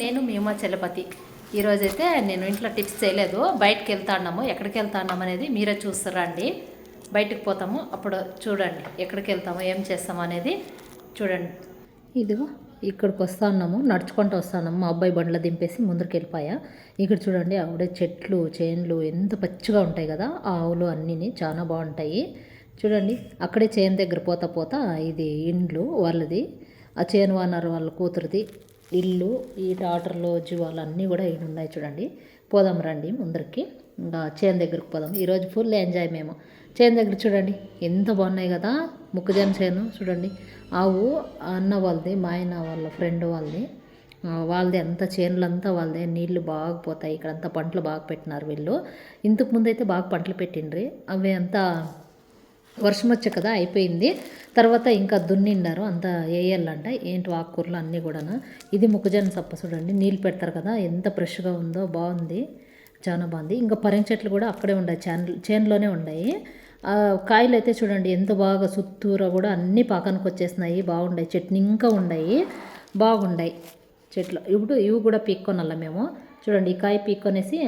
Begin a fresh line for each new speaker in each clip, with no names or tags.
నేను మేము చలపతి. ఈరోజైతే నేను ఇంట్లో టిప్స్ చేయలేదు. బయటకు వెళ్తాన్నాము ఎక్కడికి వెళ్తాన్నాము అనేది మీరే చూస్తారండి. బయటకు పోతాము. అప్పుడు చూడండి ఎక్కడికి వెళ్తాము ఏం చేస్తాము అనేది చూడండి. ఇదిగో ఇక్కడికి వస్తా ఉన్నాము నడుచుకుంటూ వస్తున్నాము మా అబ్బాయి బండ్లో దింపేసి ముందరికి వెళ్ళిపోయా. ఇక్కడ చూడండి ఆవిడ చెట్లు చేన్లు ఎంత పచ్చిగా ఉంటాయి కదా ఆ ఆవులు అన్నీ చాలా బాగుంటాయి. చూడండి అక్కడే చేను దగ్గర పోతా పోతా ఇది ఇండ్లు వాళ్ళది. ఆ చేను వానర్ వాళ్ళ కూతురుది. ఇల్లు ఈ టాటర్ లోజు వాళ్ళన్నీ కూడా ఈయన ఉన్నాయి చూడండి. పోదాం రండి ముందరికి. ఇంకా చేను దగ్గరికి పోదాం. ఈరోజు ఫుల్ ఎంజాయ్ మేము. చేను దగ్గర చూడండి ఎంత బాగున్నాయి కదా. మొక్కజొన్న చేను చూడండి. ఆవు అన్న వాళ్ళది మా ఆయన వాళ్ళ ఫ్రెండ్ వాళ్ళది. వాళ్ళది అంతా చేనులంతా వాళ్ళదే. నీళ్ళు బాగా పోతాయి. ఇక్కడంతా పంటలు బాగా పెట్టినారు వీళ్ళు. ఇంతకు ముందు అయితే బాగా పంటలు పెట్టిండ్రి. అవి అంతా వర్షం వచ్చే కదా అయిపోయింది. తర్వాత ఇంకా దున్నిండారు అంత వేయాలంట ఏంటి ఆకుకూరలు అన్నీ కూడా ఇది మొక్కజొన్న సప్ప చూడండి నీళ్ళు పెడతారు కదా ఎంత ఫ్రెష్గా ఉందో బాగుంది చాలా బాగుంది. ఇంకా పరింగ చెట్లు కూడా అక్కడే ఉన్నాయి చేన్ చేనులోనే ఉన్నాయి ఆ కాయలు అయితే చూడండి ఎంత బాగా సుత్తూర కూడా అన్నీ పాకానికి వచ్చేసినాయి బాగున్నాయి చెట్లు ఇంకా ఉన్నాయి బాగున్నాయి చెట్లు. ఇప్పుడు ఇవి కూడా పీక్కొనాల మేము? చూడండి ఈ కాయ పీక్కొనేసి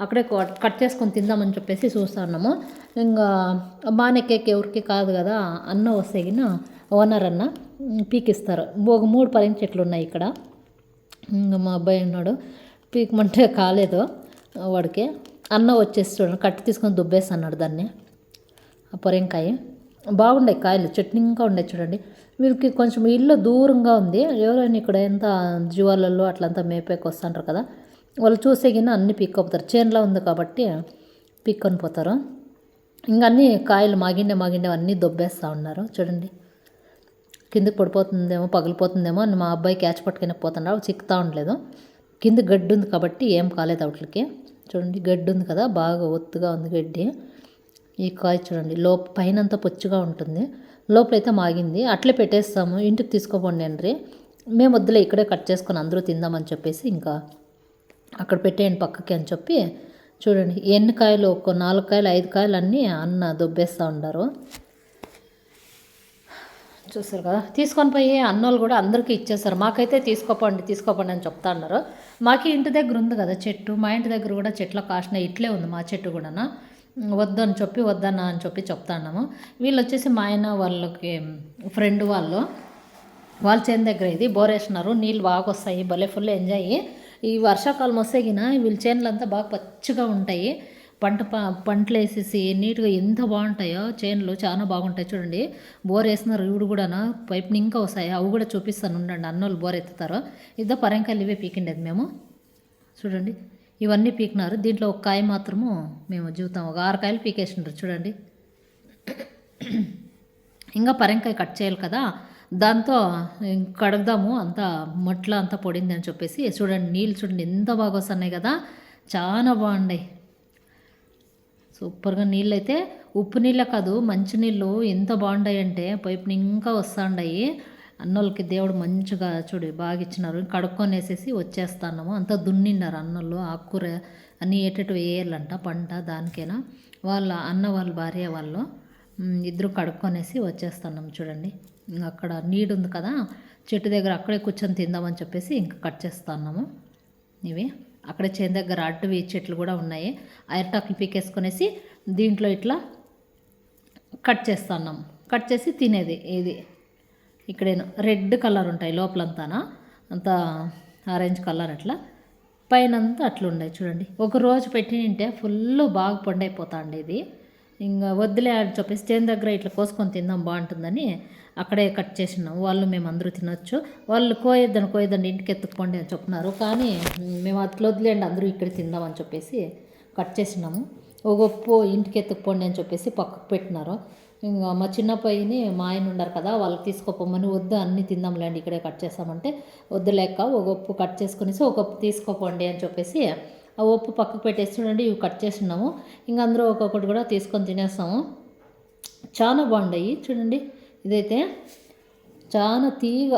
అక్కడే కట్- చేసుకొని తిందామని చెప్పేసి చూస్తున్నాము. ఇంకా మానెక్కేకి ఎవరికి కాదు కదా అన్న వస్తే గిన ఓనర్ అన్న పీకిస్తారు. ఒక మూడు పరింగ్ చెట్లు ఉన్నాయి ఇక్కడ. ఇంకా మా అబ్బాయి ఉన్నాడు పీకమంటే కాలేదు వాడికి. అన్న వచ్చేసి చూడండి కట్టి తీసుకొని దుబ్బేస్తున్నాడు దాన్ని. ఆ పొరంకాయ. బాగుండే కాయలు చట్నీ ఇంకా ఉండే చూడండి. వీరికి కొంచెం ఇల్లు దూరంగా ఉంది. ఎవరైనా ఇక్కడ ఎంత జీవాలలో అట్లంతా మేపేకి వస్తుంటారు కదా వాళ్ళు చూసే గిన్నె అన్నీ పిక్ అవుతారు. చేనులో ఉంది కాబట్టి పిక్ పోతారు. ఇంకా అన్ని కాయలు మాగిండే మాగిండే అన్నీ దొబ్బేస్తూ ఉన్నారు. చూడండి. కిందకి పడిపోతుందేమో పగిలిపోతుందేమో అని మా అబ్బాయి క్యాచ్ పట్టుకుని పోతున్నాడు. చిక్కుతా ఉండలేదు. కింద గడ్డి ఉంది కాబట్టి ఏం కాలేదు వాటికి చూడండి గడ్డి ఉంది కదా బాగా ఒత్తుగా ఉంది గడ్డి. ఈ కాయ చూడండి లోప పైన అంతా పొచ్చుగా ఉంటుంది. లోపలైతే మాగింది. అట్లే పెట్టేస్తాము. ఇంటికి తీసుకోపోండి అండ్రి. మేము వద్దులే ఇక్కడే కట్ చేసుకొని అందరూ తిందామని చెప్పేసి ఇంకా అక్కడ పెట్టేయండి పక్కకి అని చెప్పి చూడండి ఎన్ని కాయలు ఒక నాలుగు కాయలు ఐదు కాయలు అన్నీ అన్న దొబ్బేస్తూ ఉండారు. చూసారు కదా? తీసుకొని పోయి అన్నోళ్ళు కూడా అందరికీ ఇచ్చేస్తారు మాకైతే తీసుకోపండి తీసుకోపండి అని చెప్తా ఉన్నారు. మాకు ఇంటి దగ్గర ఉంది కదా చెట్టు మా ఇంటి దగ్గర కూడా చెట్ల కాసిన ఇట్లే ఉంది మా చెట్టు కూడా వద్దని చెప్పి వద్దన్నా అని చెప్పి చెప్తా ఉన్నాము. వీళ్ళు వచ్చేసి మా ఆయన వాళ్ళకి ఫ్రెండ్ వాళ్ళు. వాళ్ళ చేను దగ్గర ఇది బోరేసినారు. నీళ్ళు బాగా వస్తాయి భలే ఫుల్ ఎంజాయ్. ఈ వర్షాకాలం వస్తే గిన వీళ్ళ చేనులంతా బాగా పచ్చిగా ఉంటాయి. పంట ప- పంటలు వేసేసి నీట్గా ఎంత బాగుంటాయో చేనులు చాలా బాగుంటాయి చూడండి. బోర్ వేసినారు ఇవి కూడా పైపుని ఇంకా వస్తాయి. అవి కూడా చూపిస్తాను ఉండండి. అన్నోళ్ళు బోర్ ఎత్తుతారు ఇదో పరంకాయలు ఇవే పీకిండేది మేము. చూడండి. ఇవన్నీ పీకినారు. దీంట్లో ఒక కాయ మాత్రము మేము జీవితం ఒక ఆరు కాయలు పీకేసినారు చూడండి. ఇంకా పరంకాయ కట్ చేయాలి కదా. దాంతో కడగదాము అంతా మట్ల అంతా పొడింది అని చెప్పేసి చూడండి నీళ్ళు చూడండి ఎంత బాగా వస్తున్నాయి కదా చాలా బాగున్నాయి. సూపర్గా నీళ్ళు అయితే ఉప్పు నీళ్ళే కాదు మంచి నీళ్ళు ఎంత బాగున్నాయి అంటే పైపుని ఇంకా వస్తాయి అన్నోళ్ళకి దేవుడు మంచిగా చూడు బాగా ఇచ్చినారు. కడుక్కొని వేసేసి వచ్చేస్తున్నాము. అంతా దున్నిన్నారు అన్నోళ్ళు ఆకుకూర అన్నీ ఏటట్టు వేయాలంట పంట దానికైనా. వాళ్ళ అన్న వాళ్ళ భార్య వాళ్ళు. ఇద్దరు కడుక్కొనేసి వచ్చేస్తున్నాం చూడండి. అక్కడ నీడు ఉంది కదా చెట్టు దగ్గర అక్కడే కూర్చొని తిందామని చెప్పేసి ఇంకా కట్ చేస్తున్నాము. ఇవి అక్కడ చేను దగ్గర అడ్డువి చెట్లు కూడా ఉన్నాయి. అరటాకులు పీకేసుకొనేసి దీంట్లో ఇట్లా కట్ చేస్తున్నాం. కట్ చేసి తినేది ఇది. ఇక్కడేను రెడ్ కలర్ ఉంటాయి లోపలంతానా అంత ఆరెంజ్ కలర్ అట్లా. పైనంతా అట్లా ఉన్నాయి చూడండి. ఒక రోజు పెట్టింటే ఫుల్ బాగా పండైపోతా అండి ఇది ఇంకా వద్దులే అని చెప్పేసి చేను దగ్గర ఇట్లా కోసుకొని తిందాం బాగుంటుందని అక్కడే కట్ చేసినాం. వాళ్ళు మేము అందరూ తినొచ్చు. వాళ్ళు కోయొద్దని కోయొద్దని ఇంటికి ఎత్తుకుపోండి అని చెప్తున్నారు కానీ మేము అట్లా వదిలేండి అందరూ ఇక్కడ తిందాం అని చెప్పేసి కట్ చేసినాము. ఒక గొప్ప ఇంటికి ఎత్తుకుపోండి అని చెప్పేసి పక్కకు పెట్టినారు. ఇంకా మా చిన్న పైని మా ఆయన ఉన్నారు కదా వాళ్ళకి తీసుకోపోమని వద్దు అన్నీ తిందాంలేండి ఇక్కడే కట్ చేస్తామంటే. వద్దులేక ఒక ఉప్పు కట్ చేసుకునేసి ఒక ఉప్పు తీసుకోపోండి అని చెప్పేసి ఆ ఉప్పు పక్కకు పెట్టేసి చూడండి ఇవి కట్ చేస్తున్నాము ఇంకా అందరూ ఒక్కొక్కటి కూడా తీసుకొని తినేస్తాము. చాలా బాగుండాయి చూడండి ఇదైతే చాలా తీగ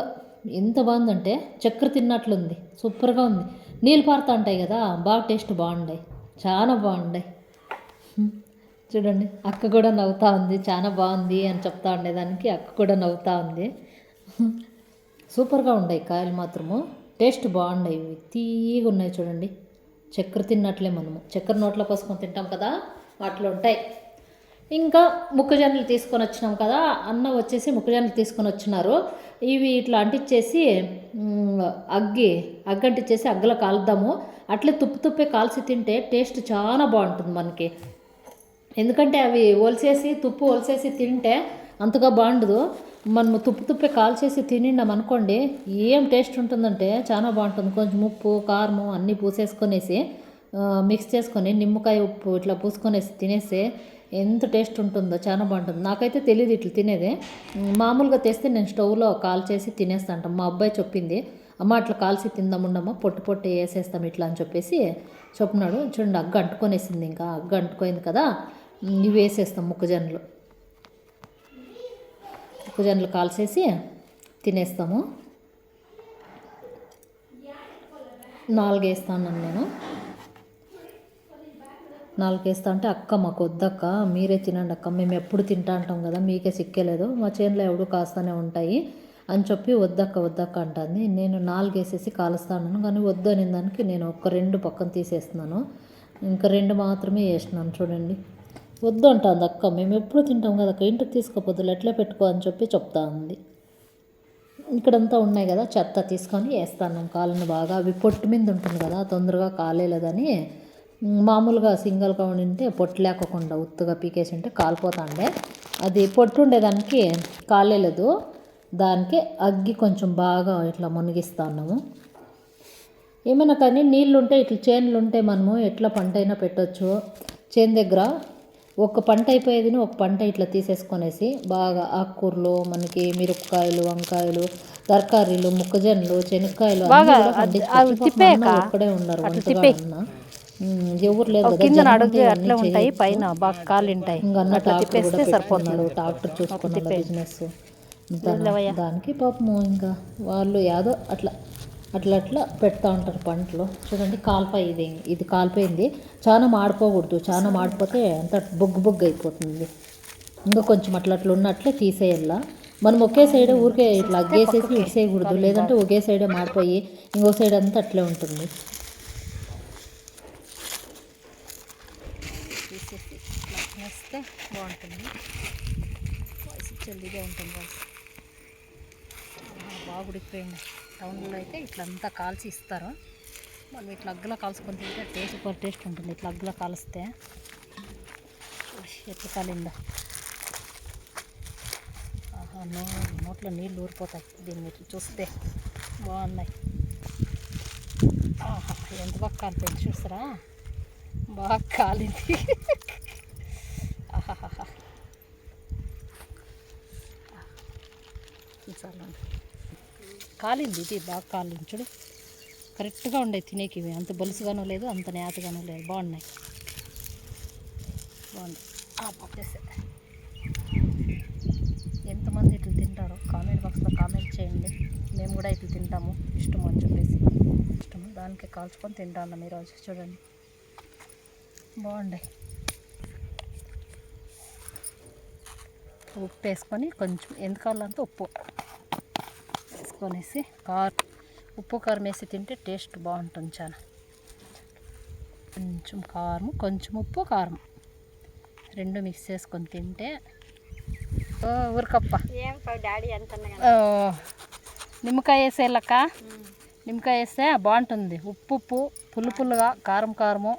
ఎంత బాగుందంటే చక్కెర తిన్నట్లుంది. సూపర్గా ఉంది. నీళ్ళు పారుతా ఉంటాయి కదా బాగా టేస్ట్ బాగుండాయి చాలా బాగుండాయి చూడండి అక్క కూడా నవ్వుతూ ఉంది. చాలా బాగుంది అని చెప్తా ఉండేదానికి అక్క కూడా నవ్వుతూ ఉంది. సూపర్గా ఉన్నాయి కాయలు మాత్రము. టేస్ట్ బాగున్నాయి ఇవి తీయగా ఉన్నాయి చూడండి. చక్కెర తిన్నట్లే మనము. చక్కెర నోట్లో పోసుకొని తింటాం కదా వాటిలో ఉంటాయి. ఇంకా మొక్కజొన్నలు తీసుకొని వచ్చినాం కదా అన్న వచ్చేసి ముక్కజొన్నలు తీసుకొని వచ్చినారు. ఇవి ఇట్లా అంటించేసి అగ్గి అగ్గి అగ్గలో కాలుద్దాము. అట్లే తుప్పు తుప్పే కాల్చి తింటే టేస్ట్ చాలా బాగుంటుంది మనకి. ఎందుకంటే అవి ఒలిసేసి తుప్పు ఒలిసేసి తింటే అంతగా బాగుండదు. మనము తుప్పు తుప్పే కాల్చేసి తినిండాం అనుకోండి ఏం టేస్ట్ ఉంటుందంటే చాలా బాగుంటుంది. కొంచెం ఉప్పు కారము అన్నీ పూసేసుకొనేసి మిక్స్ చేసుకొని నిమ్మకాయ ఉప్పు ఇట్లా పూసుకొనేసి తినేసి ఎంత టేస్ట్ ఉంటుందో చాలా బాగుంటుంది. నాకైతే తెలియదు ఇట్లా తినేది. మామూలుగా తెస్తే నేను స్టవ్లో కాల్చేసి తినేస్తాంటాం. మా అబ్బాయి చెప్పింది అమ్మ అట్లా కాల్చి తిందాముండమ్మా పొట్టు పొట్టు వేసేస్తాం ఇట్లా అని చెప్పేసి చెప్పినాడు. చూడండి అగ్గ అంటుకొనేసింది ఇంకా. అగ్గ అంటుకోయింది కదా. ఇవి వేసేస్తాం మొక్కజొన్నలు. మొక్కజొన్నలు కాల్చేసి తినేస్తాము. నాలుగు వేస్తాను నేను. నాలుగు వేస్తా అంటే అక్క మాకు వద్దక్క మీరే తినండి అక్క మేము ఎప్పుడు తింటా అంటాం కదా మీకే సిక్కేలేదు. మా చేనులో ఎవడు కాస్తూనే ఉంటాయి అని చెప్పి వద్దక్క వద్దక్క అంటుంది. నేను నాలుగు వేసేసి కాలుస్తాను కానీ వద్దు అనే దానికి నేను ఒక రెండు పక్కన తీసేస్తున్నాను. ఇంకా రెండు మాత్రమే వేసినాను చూడండి. వద్దు అంటుంది అక్క. మేము ఎప్పుడు తింటాం కదా అక్క. ఇంటికి తీసుకోపోద్దులు ఎట్లా పెట్టుకో అని చెప్పి చెప్తా ఉంది ఇక్కడంతా ఉన్నాయి కదా చెత్త తీసుకొని వేస్తాను. కాళ్ళని బాగా అవి పొట్టు మీద ఉంటుంది కదా తొందరగా కాలేలేదని. మామూలుగా సింగిల్గా ఉండింటే పొట్టు లేకుండా ఉత్తుగా పీకేసి ఉంటే కాలిపోతాండే. అది పొట్టు ఉండేదానికి కాలేలేదు. దానికి అగ్గి కొంచెం బాగా ఇట్లా మునిగిస్తాము ఏమైనా కానీ నీళ్ళు ఉంటే ఇట్లా చేనులు ఉంటే మనము ఎట్లా పంట అయినా పెట్టొచ్చు. చేను దగ్గర ఒక పంట అయిపోయేది ఒక పంట ఇట్లా తీసేసుకొనేసి బాగా ఆకుకూరలు మనకి మిరపకాయలు వంకాయలు తరకారీలు మొక్కజొన్నలు శనక్కాయలు అన్నీ కూడా పండించుకోవచ్చు. పాపం మా అన్న ఒక్కడే ఉన్నారు ఎవరు లేదు
ఉంటాయి. పైన బాగా
ఇంకా చూసుకున్నాడు
తిప్పేయి.
బిజినెస్ దానికి పాపము ఇంకా వాళ్ళు యాదో అట్లా అట్లా అట్లా పెడతా ఉంటారు పంటలు. చూడండి కాల్పాయి ఇది ఇది కాలిపోయింది చాలా మాడిపోకూడదు. చాలా మాడిపోతే అంత బొగ్గు బొగ్గు అయిపోతుంది. ఇంకా కొంచెం అట్లా అట్లా ఉన్నట్లే తీసేయాలా. మనం ఒకే సైడ్ ఊరికే ఇట్లా అగ్గేసేసి ఇడిసేయకూడదు లేదంటే ఒకే సైడే మాడిపోయి ఇంకో సైడ్ అంతా అట్లే ఉంటుంది.
బాగుంటుంది. వాయిస్ ఉంటుంది వాయిస్. టౌన్లో అయితే ఇట్లంతా కాల్చి ఇస్తారు. మనం ఇట్లా అగ్గులో కాల్చుకొని తింటే టేస్ట్ సూపర్ టేస్ట్ ఉంటుంది. ఇట్లా అగ్గులో కాలుస్తే. ఎట్లా కాలిందా. ఆహా నో నోట్లో నీళ్ళు ఊరిపోతాయి. దీన్ని చూస్తే బాగున్నాయి. ఆహా ఎంత బాగా కాలిపోయింది చూస్తారా బాగా కాలింది. ఆహాహా చాలండి కాలింది ఇది బాగా కాలింది చూడు. కరెక్ట్గా ఉండే తినేకి ఇవి. అంత బొలుసుగానూ లేదు అంత నేతగానూ లేదు. బాగున్నాయి. బాగుంది పంపేసే ఎంతమంది ఇట్లా తింటారో కామెంట్ బాక్స్లో కామెంట్ చేయండి. మేము కూడా ఇట్లా తింటాము. ఇష్టం అని చెప్పేసి. ఇష్టము దానికి కాల్చుకొని తింటాను ఈరోజు. చూడండి. బాగుండే. ఉప్పు వేసుకొని కొంచెం ఎంత కావాలంటే ఉప్పు. వేసుకొనేసి కారం ఉప్పు కారం వేసి తింటే టేస్ట్ బాగుంటుంది చాలా. కొంచెం కారం కొంచెం ఉప్పు కారం. రెండు మిక్స్ చేసుకొని తింటే ఓ ఊరకప్ప. నిమ్మకాయ వేసేయాలక్క నిమ్మకాయ వేస్తే బాగుంటుంది. ఉప్పు ఉప్పు పుల్లు పుల్లుగా కారం కారము.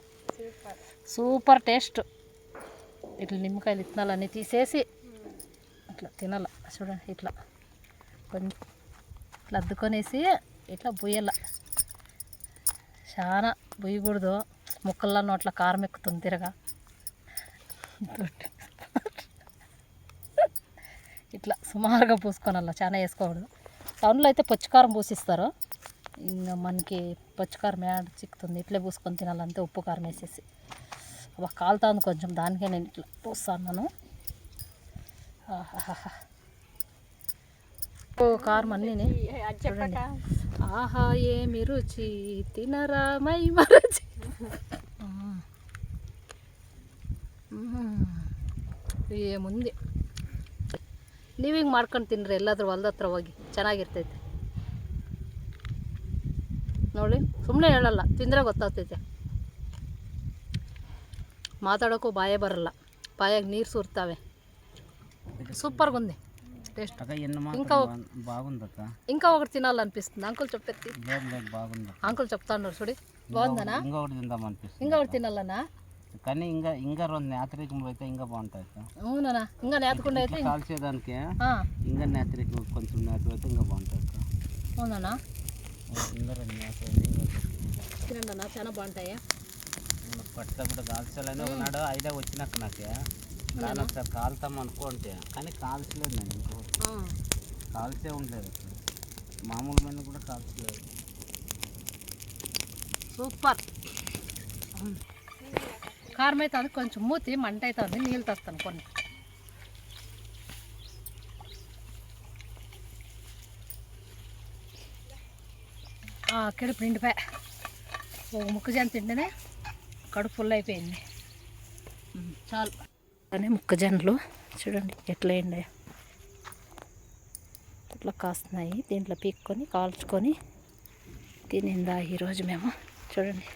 సూపర్. టేస్ట్. ఇట్లా నిమ్మకాయలు ఇత్తనాలన్నీ తీసేసి ఇట్లా తినాల. చూడండి ఇట్లా. కొంచెం ఇట్లా అద్దుకొనేసి ఇట్లా బుయ్యల చాలా బుయ్యకూడదు. ముక్కల్లో నోట్ల కారం ఎక్కుతుంది తిరగా. ఇట్లా సుమారుగా పూసుకోనల్లా చాలా వేసుకోకూడదు. టౌన్లో అయితే పచ్చికారం పూసిస్తారు. ఇంకా మనకి పచ్చికారం ఏడ చిక్కుతుంది ఇట్లే పూసుకొని తినాలంటే ఉప్పు కారం వేసేసి. అబ్బా కాలుతుంది కొంచెం దానికే నేను ఇట్లా పూస్తున్నాను. ఆహాహా. ఉప్పు కారం అన్నీ చూడండి ఆహా ఏమి రుచి తినరా మై మరచి ಏಮುಂದೆ ನೀವು ಹಿಂಗೆ ಮಾಡ್ಕೊಂಡು ತಿನ್ನಿರಿ ಎಲ್ಲಾದ್ರೂ ಹೊಲ್ದ ಹತ್ರ ಹೋಗಿ ಚೆನ್ನಾಗಿರ್ತೈತೆ
ನೋಡಿ ಸುಮ್ಮನೆ ಹೇಳಲ್ಲ ತಿಂದರೆ ಗೊತ್ತಾಗ್ತೈತೆ ಮಾತಾಡೋಕ್ಕೂ ಬಾಯೇ ಬರಲ್ಲ ಬಾಯಾಗ ನೀರು ಸುರ್ತಾವೆ సూపర్గా ఉంది టేస్ట్ ఇంకా
బాగుందక్క.
ఇంకా ఒకటి తినాలి అనిపిస్తుంది అంకుల్
లేదు బాగుంది.
అంకుల్ చెప్తా ఉన్నారు చూడి బాగుందనా?
ఇంకొకటి తిందాం అనిపిస్తుంది
ఇంకా ఒకటి తినాలనా?
కానీ ఇంకా ఇంకా రెండు నేత్రికం అయితే ఇంకా బాగుంటాయి
అవునా ఇంకా నేతకుండా అయితే
కాల్చేదానికి
ఆ,
ఇంకా నేత్రికం కొంచెం నేత్రం అయితే ఇంకా బాగుంటాయి
అవునా
ఇంకా రెండు
తినండి అన్న చాలా బాగుంటాయా?
పట్ల కూడా కాల్చాలని ఒకనాడు ఐడియా వచ్చినాక నాకు. కానీ ఒకసారి కాలుతాం అనుకుంటే కానీ కాల్చలేదు నేను
ఆ,
కాల్చే ఉండలేదు మామూలు మీద కూడా కాల్చలేదు.
సూపర్. కారం అవుతుంది కొంచెం మూతి మంట అవుతుంది నీళ్ళు తెస్తాను కొన్ని కడుపు నిండిపోయా. ఒక ముక్కజొన్న తింటేనే కడుపు ఫుల్ అయిపోయింది. చాలు. అలానే మొక్కజొన్నలు. చూడండి ఎట్లా అయిండే ఇట్లా కాస్తున్నాయి? దీంట్లో పీక్కొని కాల్చుకొని తినిందా ఈరోజు మేము? చూడండి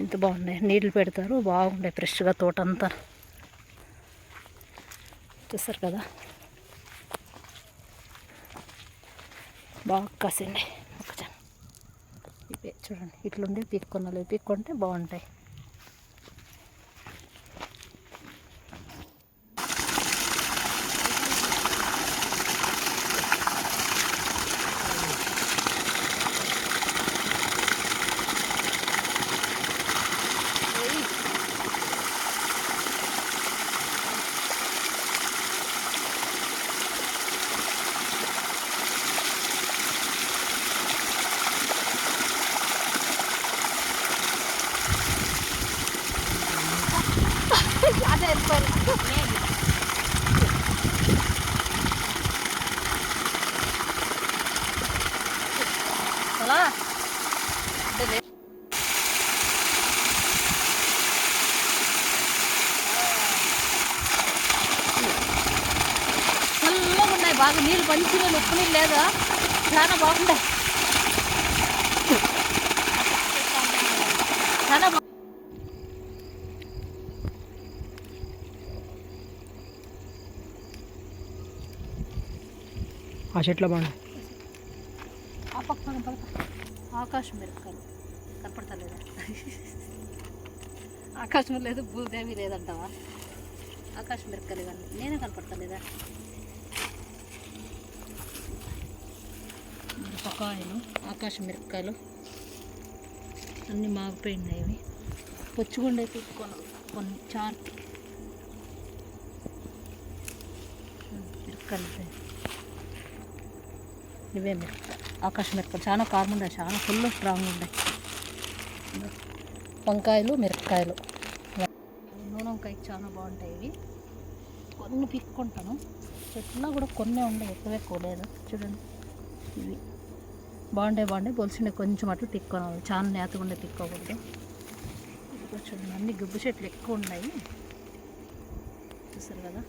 ఎంత బాగున్నాయి. నీళ్ళు పెడతారు బాగుండే ఫ్రెష్గా తోట అంతా చూస్తారు కదా? బాగా కాసిండే మొక్కజొన్న. ఇవే చూడండి ఇట్లుండే పీక్కొనాలి పీక్కుంటే బాగుంటాయి. బాగా నీళ్ళు మంచి నీళ్ళు ఉప్పు నీళ్ళు లేదా? చాలా బాగుంటాయి చాలా
ఆ చెట్ల బాగుంది
ఆ పక్కన పక్క ఆకాశం మిరపకాయలు కనపడతలేదా? ఆకాశం లేదు భూదేవి లేదంటావా? ఆకాశం మిరపకాయలు కానీ నేనే కనపడతలేదా? మిరపకాయలు ఆకాశ మిరపకాయలు అన్నీ మాగిపోయినాయి ఇవి. పొచ్చుగుండే తీసుకొని కొన్ని చార్కి మిరపకాయలు ఇవే. మిరపకాయ ఆకాశ మిరపకాయలు. చాలా కారం ఉన్నాయి చాలా ఫుల్ స్ట్రాంగ్ ఉన్నాయి వంకాయలు మిరపకాయలు. నూనె వంకాయకి చాలా బాగుంటాయి ఇవి. కొన్ని పిక్కుంటాను చెట్లో కూడా కొన్ని ఉన్నాయి ఎక్కువ ఎక్కువ లేదు చూడండి. ఇవి. బాగుండే బాగుండే బొలిసిండే కొంచెం అట్లా పిక్కోవాలి చాలా నేతగా ఉండే పిక్కోకూడదు ఇదిగో చూడండి అన్ని గుబ్బు చెట్లు ఎక్కువ ఉన్నాయి చూసారు కదా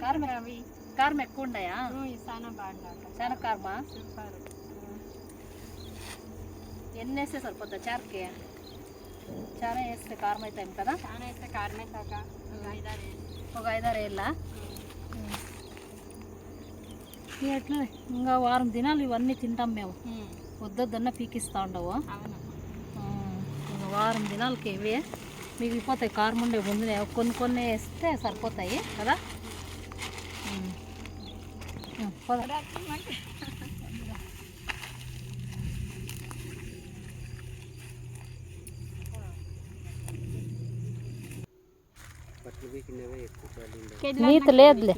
కారం అవి కారం ఎక్కువ ఉన్నాయా
చాలా బాగుంది
చాలా కారమా ఎన్ని వేస్తే సరిపోద్దా చారుకి చాలా వేస్తే కారం అవుతాయి కదా
చాలా అయితే కారణమే కాక ఐదారు
ఒక ఐదారు వేళ్ళ ఎట్లా ఇంకా వారం దినాలు ఇవన్నీ తింటాం మేము. వద్దొద్దన్న పీకిస్తూ ఉండవు వారం దినాలకి ఇవే. మిగిలిపోతాయి కారం ఉండే ముందునే. కొన్ని కొన్ని వేస్తే సరిపోతాయి కదా? నీత లేదులే.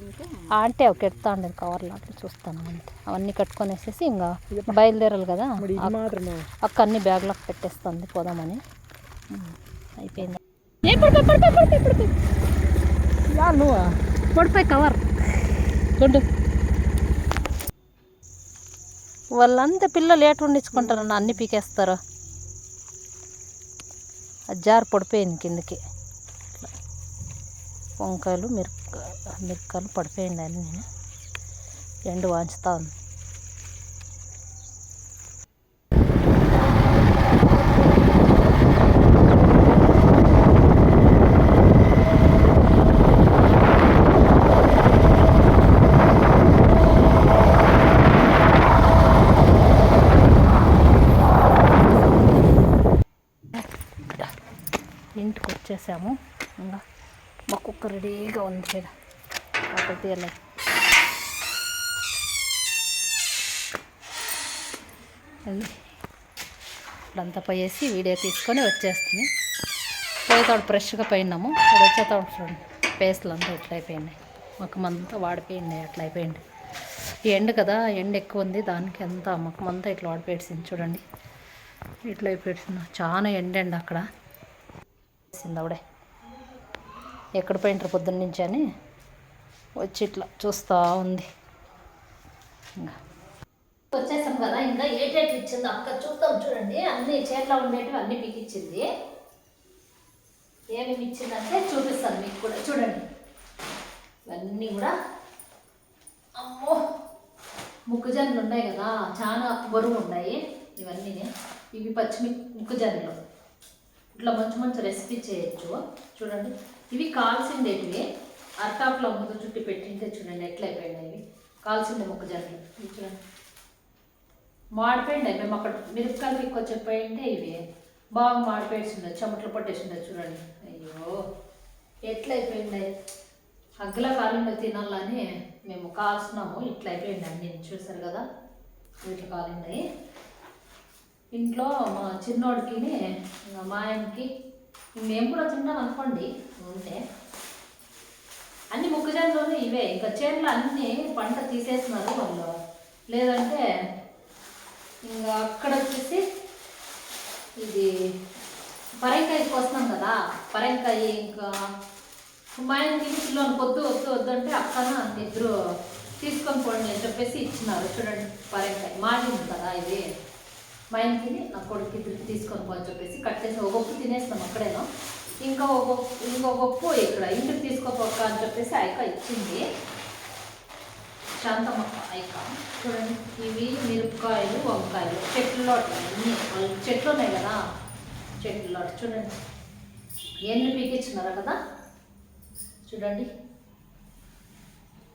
అంటే ఒక ఎడతా ఉండేది కవర్లో అట్లా చూస్తాను అంతే. అవన్నీ కట్టుకొని వేసేసి ఇంకా బయలుదేరాలి కదా. అక్క- అన్ని బ్యాగ్లోకి పెట్టేస్తుంది పోదామని. అయిపోయింది. పడిపోయి
నువ్వు?
కవర్. వాళ్ళంతా పిల్లలు ఏటు ఉండించుకుంటారు అన్ని పీకేస్తారు. జారి పడిపోయింది కిందకి. వంకాయలు మిరప మిరపకాయలు పడిపోయింది నేను
ఎండు వాంచుతా ఉంది ఇంటికి వచ్చేసాము ఇంకా మా కుక్క రెడీగా ఉంది ఇక్కడ అక్కడ తీయలేదు అది ఇప్పుడంతా పోయేసి వీడియో తీసుకొని వచ్చేస్తుంది. పోయేతాడు ఫ్రెష్గా పోయినాము. ఇప్పుడు వచ్చేతాడు చూడండి పేస్ట్లు అంతా ఇట్లా అయిపోయినాయి మొక్కం అంతా వాడిపోయింది అట్లా అయిపోయింది ఈ ఎండ కదా ఎండ ఎక్కువ ఉంది. దానికి అంతా మొక్కం అంతా ఇట్లా వాడిపోయింది చూడండి. ఇట్లా అయిపోయింది చాలా ఎండ ఎండ అక్కడ. వేసింది ఆవిడే. ఎక్కడ పోయింటారు పొద్దున్న నుంచి అని వచ్చి ఇట్లా చూస్తూ ఉంది. ఇంకా.
వచ్చేసాం కదా ఇంకా ఏటేటి ఇచ్చిందో అక్క చూద్దాం చూడండి. అన్ని చేతిలో ఉండేటివి అన్ని పీకిచ్చింది ఏమేమి ఇచ్చిందంటే చూపిస్తాను మీకు కూడా. చూడండి. ఇవన్నీ కూడా. అమ్మో! ముక్కుజన్లు ఉన్నాయి కదా చాలా బరువు ఉన్నాయి ఇవన్నీ. ఇవి పచ్చిమి ముక్కుజన్లు ఇట్లా మంచి మంచి రెసిపీ చేయొచ్చు. చూడండి. ఇవి కాల్సిండేటివి అరటాకులో ముందు చుట్టి పెట్టింటే చూడండి ఎట్లా అయిపోయినాయి ఇవి? కాల్సిండే మొక్క ఇవి చూడండి. మాడిపోయిండే మేము అక్కడ మిరపకాయలు ఎక్కువ చెప్పాయంటే ఇవి. బాగా మాడిపోయింది చెమటలు పట్టేసిండే చూడండి. అయ్యో ఎట్లా అయిపోయింది? అగ్గల కాలంలో తినాలని మేము కాల్సినాము. ఇట్లా అయిపోయింది అన్ని. చూసారు కదా? వీటి కాలిండే ఇంట్లో మా చిన్నోడికి మా ఆయనకి మేము కూడా తిన్నాం అనుకోండి ఉంటే. అన్ని మొక్కజొన్నలోనే ఇవే ఇంకా చేనులో అన్ని పంట తీసేస్తున్నారు వాళ్ళు. లేదంటే ఇంకా అక్కడ వచ్చేసి ఇది పరంకాయ కోస్తున్నాం కదా పరంకాయ ఇంకా మా ఆయన తీసులో పొద్దు వద్దు వద్దు అంటే అక్కన ఇద్దరు తీసుకొని పోండి అని చెప్పేసి ఇచ్చినారు. చూడండి పరంకాయ ఉంది కదా ఇది. మా ఆయనకి నా కొడుకు ఇద్దరికి తీసుకొని పో అని చెప్పేసి కట్టేసి చేసి ఒక్కొక్క తినేస్తాం అక్కడేనో. ఇంకా ఒక్కొక్క గొప్ప- ఇక్కడ ఇంటికి తీసుకోపోక అని చెప్పేసి ఆయక ఇచ్చింది. శాంతమ్మ ఐక చూడండి ఇవి మిరపకాయలు వంకాయలు చెట్లలో అన్నీ. చెట్లు ఉన్నాయి కదా. చెట్లు చూడండి. ఎన్ని పీకిచ్చినారా కదా. చూడండి.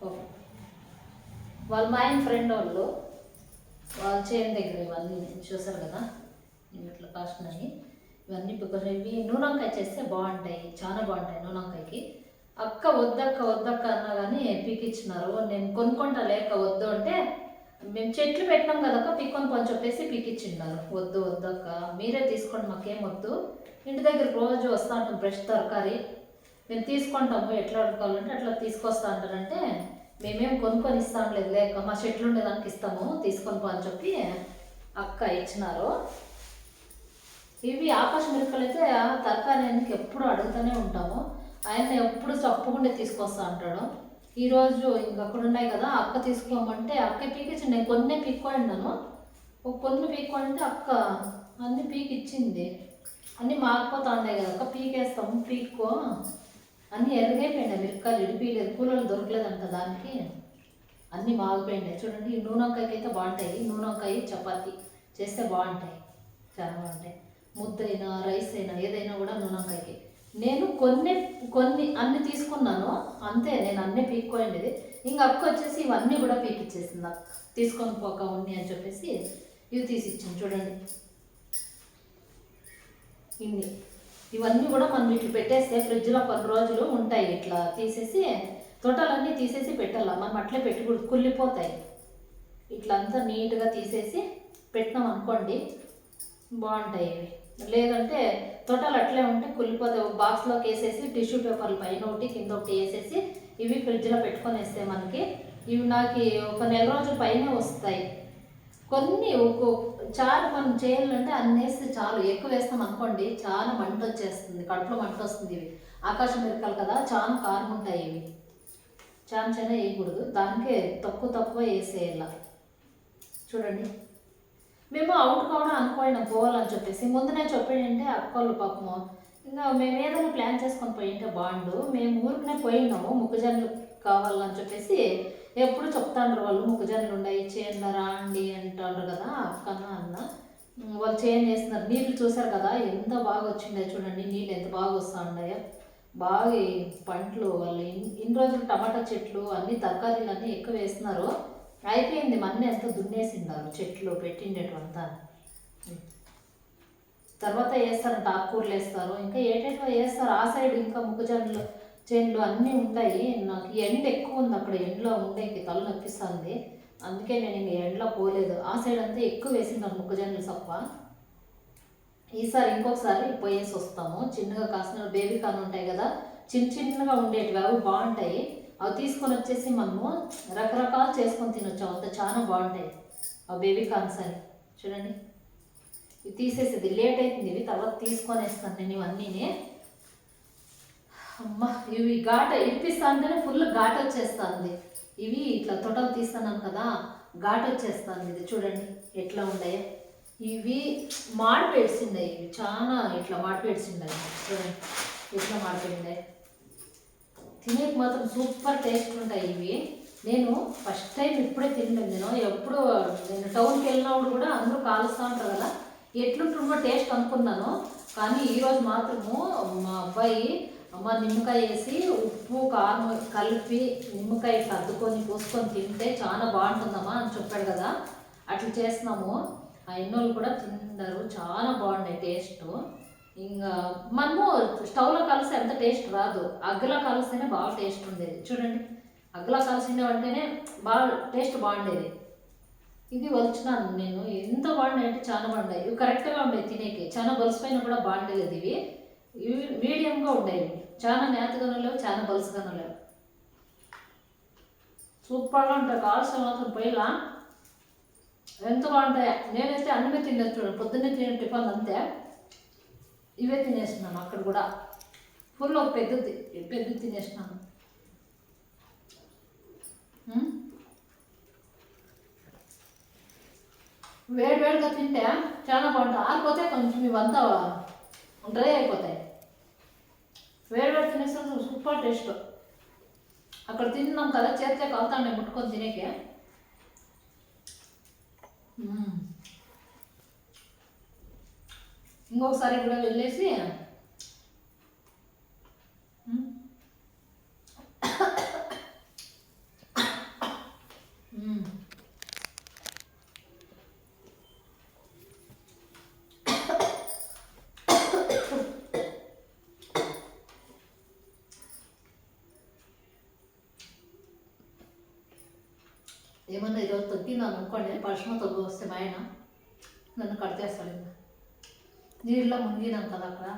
ఓ. వాళ్ళు మా ఆయన ఫ్రెండ్ వాళ్ళు వాళ్ళ చేను దగ్గర ఇవన్నీ చూసారు కదా? ఇట్లా కాస్తున్నాయి ఇవన్నీ పిక్కలు ఇవి నూనెంకాయ చేస్తే బాగుంటాయి. చాలా బాగుంటాయి నూనెంకాయకి. అక్క వద్దక్క వద్దక్క అన్నా కానీ పీకిచ్చినారు. నేను కొనుక్కుంటా లేక వద్దు అంటే మేము చెట్లు పెట్టినాం కదక్క పీక్కొని కొంచెం చెప్పేసి పీకిచ్చిన్నారు వద్దు వద్దక్క మీరే తీసుకోండి మాకేం వద్దు. ఇంటి దగ్గర రోజు వస్తా ఉంటాం బ్రష్ తరకారీ. మేము తీసుకుంటాము ఎట్లా అడుకోవాలంటే అట్లా తీసుకొస్తా అంటారంటే మేమేం కొనుక్కొని ఇస్తాం లేదు లేక మా చెట్లు ఉండేదానికి ఇస్తాము తీసుకొని పో అని చెప్పి అక్క ఇచ్చినారు. ఇవి ఆకాశ మిరకలు అయితే తరకారి ఆయనకి ఎప్పుడు అడుగుతూనే ఉంటాము. ఆయన ఎప్పుడు తప్పకుండా తీసుకొస్తా అంటాడు. ఈరోజు ఇంక అక్కడ ఉన్నాయి కదా అక్క తీసుకోమంటే అక్క పీకిచ్చి నేను కొన్ని పీక్కోండాను ఒక కొన్ని పీక్కోంటే అక్క అన్ని పీకిచ్చింది. అన్నీ మారిపోతా ఉన్నాయి కదా అక్క పీకేస్తాము పీక్కో. అన్నీ ఎరగైపోయినాయి మిరపకాయలు ఇడిపిలేదు కూలలు దొరకలేదంట దానికి. అన్నీ మాగిపోయినాయి. చూడండి ఈ అయితే బాగుంటాయి. నూనెంకాయ చపాతి చేస్తే బాగుంటాయి. చాలా బాగుంటాయి. ముద్దైనా రైస్ అయినా ఏదైనా కూడా నూనెంకాయకి. నేను కొన్ని కొన్ని అన్ని తీసుకున్నాను. అంతే నేను అన్నీ పీక్కోండిది ఇంకా అక్క వచ్చేసి ఇవన్నీ కూడా పీకిచ్చేసింది. అక్క తీసుకొని పోక ఉన్ని అని చెప్పేసి ఇవి తీసిచ్చింది. చూడండి. ఇన్ని. ఇవన్నీ కూడా మనం ఇట్లా పెట్టేస్తే ఫ్రిడ్జ్లో కొన్ని రోజులు ఉంటాయి. ఇట్లా తీసేసి తోటలన్నీ తీసేసి పెట్టాల. మనం అట్లే పెట్టుకూడదు కుళ్ళిపోతాయి. ఇట్లా అంతా నీట్గా తీసేసి పెట్టినాం అనుకోండి బాగుంటాయి ఇవి. లేదంటే తోటలు అట్లే ఉంటే కుళ్ళిపోతాయి. ఒక బాక్స్లోకి వేసేసి టిష్యూ పేపర్లు పైన ఒకటి కింద ఒకటి వేసేసి ఇవి ఫ్రిడ్జ్లో పెట్టుకొని వేస్తే మనకి ఇవి నాకు ఒక నెల రోజుల పైన వస్తాయి. కొన్ని ఒక్కో చాలా మనం చేయాలంటే అన్ని వేస్తే చాలు. ఎక్కువ వేస్తాం అనుకోండి చాలా మంట వచ్చేస్తుంది కడుపులో మంట వస్తుంది ఇవి. ఆకాశం మిరకాలు కదా చాలా కారం ఉంటాయి ఇవి. చాలా చాలా వేయకూడదు. దానికే తక్కువ తక్కువ వేసేయాల. చూడండి. మేము అవుట్ కావడం అనుకోండి పోవాలని చెప్పేసి. ముందునే చెప్పాడంటే అక్కోళ్ళు పాపము. ఇంకా మేము ఏదైనా ప్లాన్ చేసుకొని పోయింటే బాగుండు. మేము ఊరికనే పోయినాము మొక్కజొన్నలు కావాలని చెప్పేసి ఎప్పుడు చెప్తాండ్రు వాళ్ళు మొక్కజొన్నలు ఉన్నాయి చేయండి రాండి అంటారు కదా అక్కన అన్న. వాళ్ళు చేంజ్ చేస్తున్నారు. నీళ్ళు చూసారు కదా ఎంత బాగా వచ్చిండే చూడండి నీళ్ళు ఎంత బాగా వస్తూ ఉన్నాయో బాగా పంటలు వాళ్ళు ఇన్ని రోజులు టమాటా చెట్లు అన్ని తరకారీలు అన్నీ ఎక్కువ వేస్తున్నారు. అయిపోయింది మన ఎంత దున్నేసిండారు చెట్లు పెట్టిండేటంతా తర్వాత వేస్తారంట ఆకుకూరలు వేస్తారు. ఇంకా ఏటేటో వేస్తారు ఆ సైడ్ ఇంకా మొక్కజొన్నలు చేనులు అన్నీ ఉంటాయి. నాకు ఎండ ఎక్కువ ఉంది అక్కడ ఎండలో ఉండేకి తల నొప్పిస్తుంది. అందుకే నేను ఇంక ఎండలో పోలేదు. ఆ సైడ్ అంతా ఎక్కువ వేసింటారు మొక్కజొన్నలు తప్ప. ఈసారి ఇంకొకసారి పోయేసి వస్తాము. చిన్నగా కాసిన బేబీ కాన్ ఉంటాయి కదా చిన్న చిన్నగా ఉండేటివి అవి బాగుంటాయి. అవి తీసుకొని వచ్చేసి మనము రకరకాలు చేసుకొని తినొచ్చు. అంత చాలా బాగుంటాయి ఆ బేబీ కార్న్స్ అని చూడండి. ఇవి తీసేసేది. లేట్ అవుతుంది ఇవి తర్వాత తీసుకొని వేస్తాను నేను ఇవన్నీని. అమ్మ ఇవి ఘాట ఇడిపిస్తా అంటేనే ఫుల్ ఘాట వచ్చేస్తుంది. ఇవి ఇట్లా తొటలు తీస్తున్నాం కదా ఘాట వచ్చేస్తుంది ఇది చూడండి ఎట్లా ఉండే? ఇవి మాడిపేడ్చిండాయి ఇవి చాలా ఇట్లా మాడిపేడ్చిండాయి చూడండి ఎట్లా మాడిపోయిండాయి తినేకి మాత్రం సూపర్ టేస్ట్ ఉంటాయి ఇవి. నేను ఫస్ట్ టైం ఇప్పుడే తినలేదు నేను ఎప్పుడు నేను టౌన్కి వెళ్ళినప్పుడు కూడా అందరూ కాలుస్తూ ఉంటారు కదా ఎట్లుంటుందో టేస్ట్ అనుకున్నాను. కానీ ఈరోజు మాత్రము మా అబ్బాయి అమ్మ నిమ్మకాయ వేసి ఉప్పు కారం కలిపి నిమ్మకాయ సర్దుకొని పోసుకొని తింటే చాలా బాగుంటుందమ్మా అని చెప్పాడు కదా. అట్లా చేస్తున్నాము. ఆ ఎన్నోళ్ళు కూడా తిన్నారు చాలా బాగున్నాయి టేస్ట్. ఇంకా మనము స్టవ్లో కలిసి ఎంత టేస్ట్ రాదు. అగ్గులో కలిస్తేనే బాగా టేస్ట్ ఉండేది. చూడండి. అగ్గులో కలిసినవంటేనే బాగా టేస్ట్ బాగుండేది. ఇది వలిచినాను నేను. ఎంత బాగున్నాయి అంటే చాలా బాగున్నాయి. ఇవి కరెక్ట్గా ఉండేవి తినేకి. చాలా బలిసిపోయినా కూడా బాగుండలేదు ఇవి మీడియంగా ఉండేవి. చాలా నేతగానూ లేవు చాలా బలుసుగానూ లేవు సూపర్గా ఉంటాయి కావాల్సిన మాత్రం పోయిలా? ఎంత బాగుంటాయి నేనైతే అన్నమే తినేది చూడండి పొద్దున్నే తినే టిఫిన్ అంతే. ఇవే తినేసినాను అక్కడ కూడా. ఫుల్ ఒక పెద్దది పెద్ద తినేసినాను. వేడి వేడిగా తింటే చాలా బాగుంటుంది. ఆరిపోతే కొంచెం ఇవంతా డ్రై అయిపోతాయి. వేడి వేడి సూపర్ టేస్ట్. అక్కడ తిన్నాం కదా చేతిలో కలుతాండే ముట్టుకొని తినేకే. ఇంకొకసారి కూడా వెళ్ళేసి మ్మ్. మ్మ్. ఏమన్నా ఈరోజు తగ్గిందాను అనుకోండి పరిశ్రమ తగ్గు వస్తే మా ఆయన నన్ను కడితేస్తాడు ఇంకా నీళ్ళలో మునిగినాం కదా అక్కడ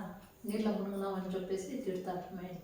నీళ్ళలో మునిగినాం అని చెప్పేసి తిడతారు మా ఆయన